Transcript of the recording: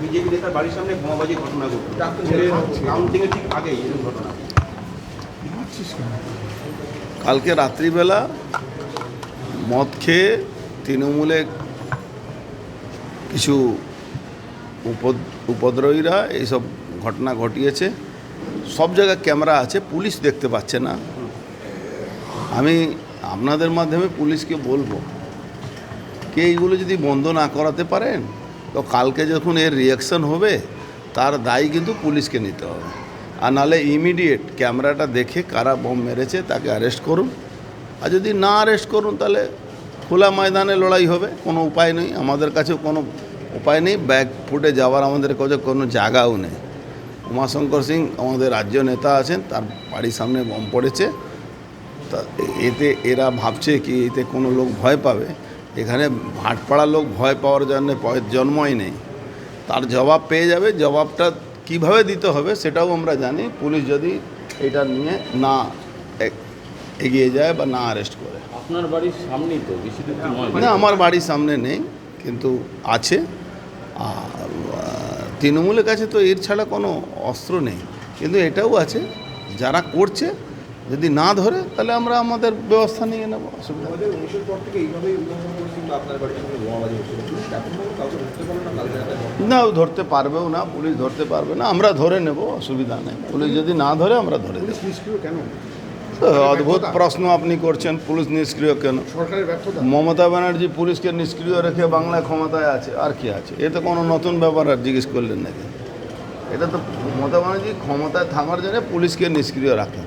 BJP নেতার বাড়ির সামনে বোমাবাজির ঘটনা ঘটলো। কাউন্টিং এর ঠিক আগেই এরকম ঘটনা। কালকে রাত্রিবেলা মদ খেয়ে তৃণমূলে কিছু উপদ- উপদ্রবীরা এইসব ঘটনা ঘটিয়েছে। সব জায়গায় ক্যামেরা আছে পুলিশ দেখতে পাচ্ছে না। আমি আপনাদের মাধ্যমে পুলিশকে বলব কে এইগুলো যদি বন্ধ না করাতে পারেন তো কালকে যখন এর রিয়াকশন হবে, তার দায়ী কিন্তু পুলিশকে নিতে হবে। আর নাহলে ইমিডিয়েট ক্যামেরাটা দেখে কারা বোম মেরেছে তাকে অ্যারেস্ট করুন। আর যদি না অ্যারেস্ট করুন, তাহলে খোলা ময়দানে লড়াই হবে, কোনো উপায় নেই। আমাদের কাছেও কোনো উপায় নেই। ব্যাগ ফুটে যাওয়ার আমাদের কাছে কোনো জায়গাও নেই। উমাশঙ্কর সিং আমাদের রাজ্য নেতা আছেন, তার বাড়ির সামনে বোম পড়েছে। তা এতে এরা ভাবছে কি, এতে কোনো লোক ভয় পাবে? এখানে ভাটপাড়ার লোক ভয় পাওয়ার জন্য পয়ের জন্মই নেই। তার জবাব পেয়ে যাবে জবাবটা কীভাবে দিতে হবে সেটাও আমরা জানি। পুলিশ যদি এটা নিয়ে না এগিয়ে যায় বা না অ্যারেস্ট করে। আপনার বাড়ির সামনেই তো বেশি না আমার বাড়ির সামনে নেই কিন্তু আছে। আর তৃণমূলের কাছে তো এর ছাড়া কোনো অস্ত্র নেই। কিন্তু এটাও আছে যারা করছে যদি না ধরে তাহলে আমরা আমাদের ব্যবস্থা নিয়ে নেব অসুবিধা না ধরতে পারবেও না পুলিশ ধরতে পারবে না আমরা ধরে নেব অসুবিধা নেই। পুলিশ যদি না ধরে আমরা ধরে নিষ্ক্রিয় কেন? অদ্ভুত প্রশ্ন আপনি করছেন পুলিশ নিষ্ক্রিয় কেন? মমতা ব্যানার্জি পুলিশকে নিষ্ক্রিয় রেখে বাংলায় ক্ষমতায় আছে আর কি আছে? এ তো কোনো নতুন ব্যাপার আর জিজ্ঞেস করলেন নাকি? এটা তো মমতা ব্যানার্জি ক্ষমতায় থাকার জন্য পুলিশকে নিষ্ক্রিয় রাখেন।